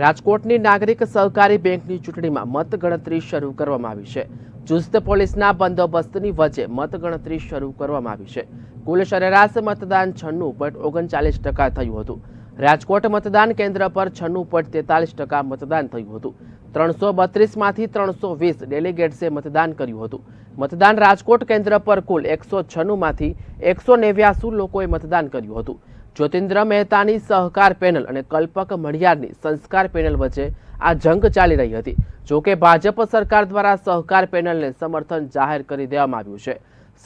રાજકોટની નાગરિક સહકારી બેંકની ચૂંટણીમાં મતગણતરી શરૂ કરવામાં આવી છે. ચુસ્ત પોલીસના બંદોબસ્તની વચ્ચે મતગણતરી શરૂ કરવામાં આવી છે. કુલ સરેરાશ મતદાન છન્નું પોઈન્ટ ઓગણચાલીસ ટકા થયું હતું. રાજકોટ મતદાન કેન્દ્ર પર છન્નું પોઈન્ટ તેતાલીસ ટકા મતદાન થયું હતું. ત્રણસો બત્રીસમાંથી ત્રણસો વીસ ડેલિગેટ્સે મતદાન કર્યું હતું. મતદાન રાજકોટ કેન્દ્ર પર કુલ એકસો છન્નુંમાંથી એકસો નેવ્યાસી લોકોએ મતદાન કર્યું હતું. જ્યોતિન્દ્ર મહેતાની સહકાર પેનલ અને કલ્પક મણિયારની સંસ્કાર પેનલ વચ્ચે આ જંગ ચાલી રહી હતી. જોકે ભાજપ સરકાર દ્વારા સહકાર પેનલને સમર્થન જાહેર કરી દેવામાં આવ્યું છે.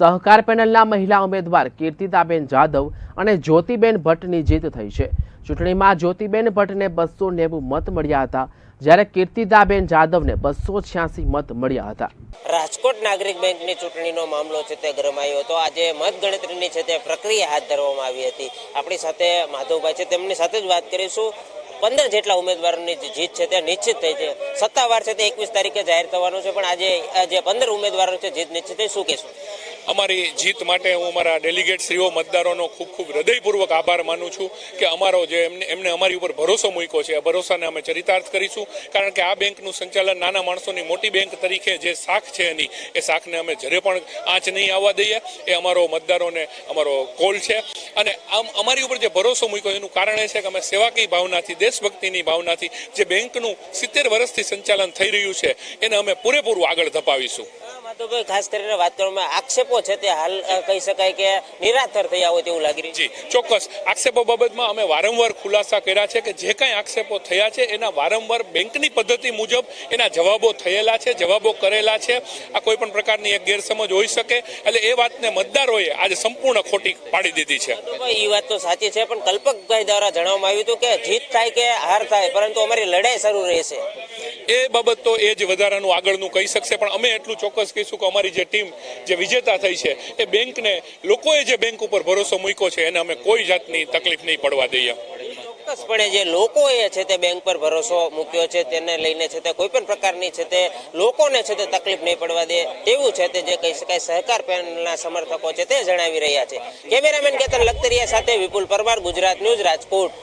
સહકાર પેનલના મહિલા ઉમેદવાર કીર્તિદાબેન જાદવ અને જ્યોતિબેન ભટ્ટની જીત થઈ છે. ચૂંટણીમાં જ્યોતિબેન ભટ્ટને બસો નેવું મત મળ્યા હતા. જ્યારે કીર્તિદાબેન જાદવને બસો છ્યાસી મત મળ્યા હતા. રાજકોટ નાગરિક બેંકની ચૂંટણીનો મામલો છે તે ગરમાયો હતો. આજે મતગણતરીની છે તે પ્રક્રિયા હાથ ધરવામાં આવી હતી. આપણી સાથે માધવભાઈ છે. તેમની સાથે જ વાત કરીશું. પંદર જેટલા ઉમેદવારોની જીત છે તે નિશ્ચિત થઈ છે. સત્તાવાર છે તે એકવીસ તારીખે જાહેર થવાનું છે. પણ આજે જે પંદર ઉમેદવારો છે જીત નિશ્ચિત થઈ. શું કહેશું? અમારી જીત માટે હું અમારા ડેલિગેટ શ્રીઓ, મતદારોનો ખૂબ ખૂબ હૃદયપૂર્વક આભાર માનું છું કે અમારો જે એમને એમને અમારી ઉપર ભરોસો મૂક્યો છે. આ ભરોસાને અમે ચરિતાર્થ કરીશું. કારણ કે આ બેંકનું સંચાલન નાના માણસોની મોટી બેંક તરીકે જે શાખ છે એની, એ શાખને અમે જરે પણ આંચ નહીં આવવા દઈએ, એ અમારો મતદારોને અમારો કોલ છે. અને આમ અમારી ઉપર જે ભરોસો મૂક્યો એનું કારણ એ છે કે અમે સેવાકીય ભાવનાથી, દેશભક્તિની ભાવનાથી જે બેંકનું સિત્તેર વર્ષથી સંચાલન થઈ રહ્યું છે, એને અમે પૂરેપૂરું આગળ ધપાવીશું. માધવભાઈ ખાસ કરીને વાત કરવામાં આક્ષેપો છે તે હાલ કહી શકાય કે નિરાધાર થયા હોય તેવું લાગી રહ્યું જી ચોક્કસ. આક્ષેપો બાબતમાં અમે વારંવાર ખુલાસા કર્યા છે કે જે કાંઈ આક્ષેપો થયા છે એના વારંવાર બેંકની પદ્ધતિ મુજબ એના જવાબો થયેલા છે જવાબો કરેલા છે. આ કોઈ પણ પ્રકારની એક ગેરસમજ હોઈ શકે. એટલે એ વાતને મતદારોએ આજે સંપૂર્ણ ખોટી પાડી દીધી છે. એ વાત તો સાચી છે પણ કલ્પકભાઈ દ્વારા જણાવવામાં આવ્યું હતું કે જીત થાય કે હાર થાય પરંતુ અમારી લડાઈ શરૂ રહેશે. એ બાબત તો એ જ વધારાનું આગળનું કહી શકશે. પણ અમે એટલું ચોક્કસ કહીશું કે અમારી જે ટીમ જે વિજેતા થઈ છે, એ બેંકને, લોકોએ જે બેંક ઉપર ભરોસો મૂક્યો છે, એને અમે કોઈ જાતની તકલીફ નહીં પડવા દઈએ. ચોક્કસપણે જે લોકોએ છે તે બેંક પર ભરોસો મૂક્યો છે, તેને લઈને છે તે કોઈ પણ પ્રકારની છે તે લોકોને છે તે તકલીફ નહીં પડવા દે, તેવું છે તે જે કહી શકાય સહકાર પેનલના સમર્થકો છે તે જણાવી રહ્યા છે. કેમેરામેન કેતન લખતરિયા સાથે વિપુલ પરમાર, ગુજરાત ન્યૂઝ રાજકોટ.